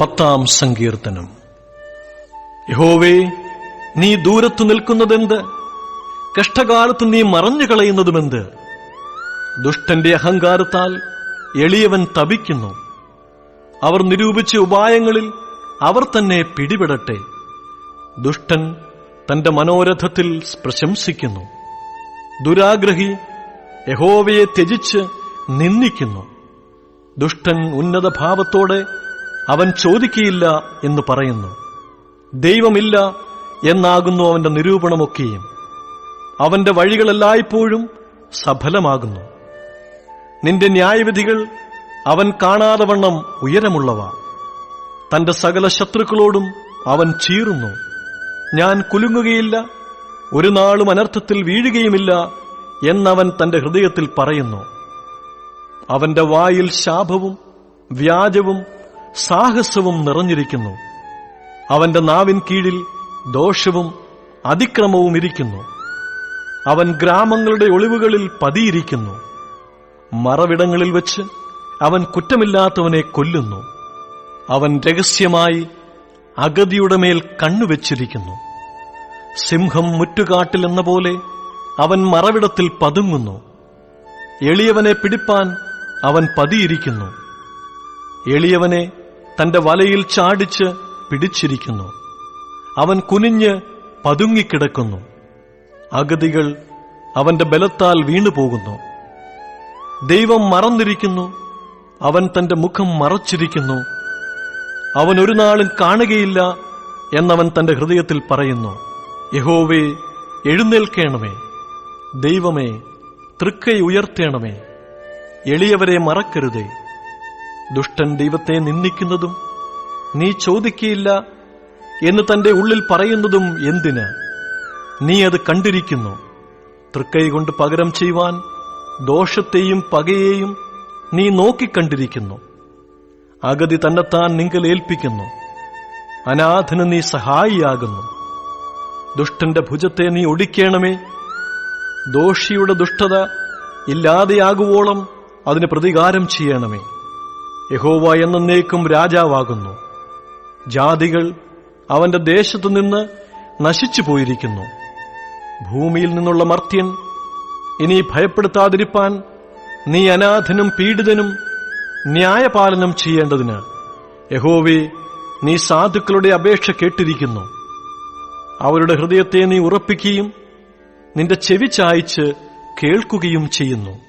പത്താം സങ്കീർത്തനം. യഹോവേ നീ ദൂരത്തു നിൽക്കുന്നതെന്ത്? കഷ്ടകാലത്ത് നീ മറഞ്ഞു കളയുന്നതുമെന്ത്? ദുഷ്ടന്റെ അഹങ്കാരത്താൽ എളിയവൻ തപിക്കുന്നു. അവർ നിരൂപിച്ച ഉപായങ്ങളിൽ അവർ തന്നെ പിടിപെടട്ടെ. ദുഷ്ടൻ തന്റെ മനോരഥത്തിൽ പ്രശംസിക്കുന്നു. ദുരാഗ്രഹി യഹോവയെ ത്യജിച്ച് നിന്ദിക്കുന്നു. ദുഷ്ടൻ ഉന്നത ഭാവത്തോടെ അവൻ ചോദിക്കയില്ല എന്ന് പറയുന്നു. ദൈവമില്ല എന്നാകുന്നു അവന്റെ നിരൂപണമൊക്കെയും. അവന്റെ വഴികളെല്ലായ്പ്പോഴും സഫലമാകുന്നു. നിന്റെ ന്യായവിധികൾ അവൻ കാണാതെ വണ്ണം ഉയരമുള്ളവ. തന്റെ സകല ശത്രുക്കളോടും അവൻ ചീറുന്നു. ഞാൻ കുലുങ്ങുകയില്ല ഒരു നാളും അനർത്ഥത്തിൽ വീഴുകയുമില്ല എന്നവൻ തന്റെ ഹൃദയത്തിൽ പറയുന്നു. അവന്റെ വായിൽ ശാപവും വ്യാജവും സാഹസവും നിറഞ്ഞിരിക്കുന്നു. അവന്റെ നാവിൻ കീഴിൽ ദോഷവും അതിക്രമവും ഇരിക്കുന്നു. അവൻ ഗ്രാമങ്ങളുടെ ഒളിവുകളിൽ പതിയിരിക്കുന്നു. മറവിടങ്ങളിൽ വെച്ച് അവൻ കുറ്റമില്ലാത്തവനെ കൊല്ലുന്നു. അവൻ രഹസ്യമായി അഗതിയുടെ മേൽ കണ്ണുവെച്ചിരിക്കുന്നു. സിംഹം മുറ്റുകാട്ടിലെന്ന പോലെ അവൻ മറവിടത്തിൽ പതുങ്ങുന്നു. എളിയവനെ പിടിപ്പാൻ അവൻ പതിയിരിക്കുന്നു. എളിയവനെ തന്റെ വലയിൽ ചാടിച്ച് പിടിച്ചിരിക്കുന്നു. അവൻ കുനിഞ്ഞ് പതുങ്ങിക്കിടക്കുന്നു. അഗതികൾ അവന്റെ ബലത്താൽ വീണുപോകുന്നു. ദൈവം മറന്നിരിക്കുന്നു. അവൻ തന്റെ മുഖം മറച്ചിരിക്കുന്നു. അവൻ ഒരു നാളും കാണുകയില്ല എന്നവൻ തന്റെ ഹൃദയത്തിൽ പറയുന്നു. യഹോവേ എഴുന്നേൽക്കേണമേ. ദൈവമേ തൃക്കൈ ഉയർത്തേണമേ. എളിയവരെ മറക്കരുതേ. ദുഷ്ടൻ ദൈവത്തെ നിന്ദിക്കുന്നതും നീ ചോദിക്കയില്ല എന്ന് തന്റെ ഉള്ളിൽ പറയുന്നതും എന്തിന്? നീ അത് കണ്ടിരിക്കുന്നു. തൃക്കൈ കൊണ്ട് പകരം ചെയ്യുവാൻ ദോഷത്തെയും പകയെയും നീ നോക്കിക്കണ്ടിരിക്കുന്നു. അഗതി തന്നെത്താൻ നിങ്കൽ ഏൽപ്പിക്കുന്നു. അനാഥന് നീ സഹായിയാകുന്നു. ദുഷ്ടന്റെ ഭുജത്തെ നീ ഒടിക്കണമേ. ദോഷിയുടെ ദുഷ്ടത ഇല്ലാതെയാകുവോളം അതിന് പ്രതികാരം ചെയ്യണമേ. യഹോവ എന്നേക്കും രാജാവാകുന്നു. ജാതികൾ അവന്റെ ദേശത്തു നിന്ന് നശിച്ചു പോയിരിക്കുന്നു. ഭൂമിയിൽ നിന്നുള്ള മർത്യൻ ഇനി ഭയപ്പെടുത്താതിരിപ്പാൻ നീ അനാഥനും പീഡിതനും ന്യായപാലനം ചെയ്യേണ്ടതിന് യഹോവേ നീ സാധുക്കളുടെ അപേക്ഷ കേട്ടിരിക്കുന്നു. അവരുടെ ഹൃദയത്തെ നീ ഉറപ്പിക്കുകയും നിന്റെ ചെവി ചായ്ച്ച് കേൾക്കുകയും ചെയ്യുന്നു.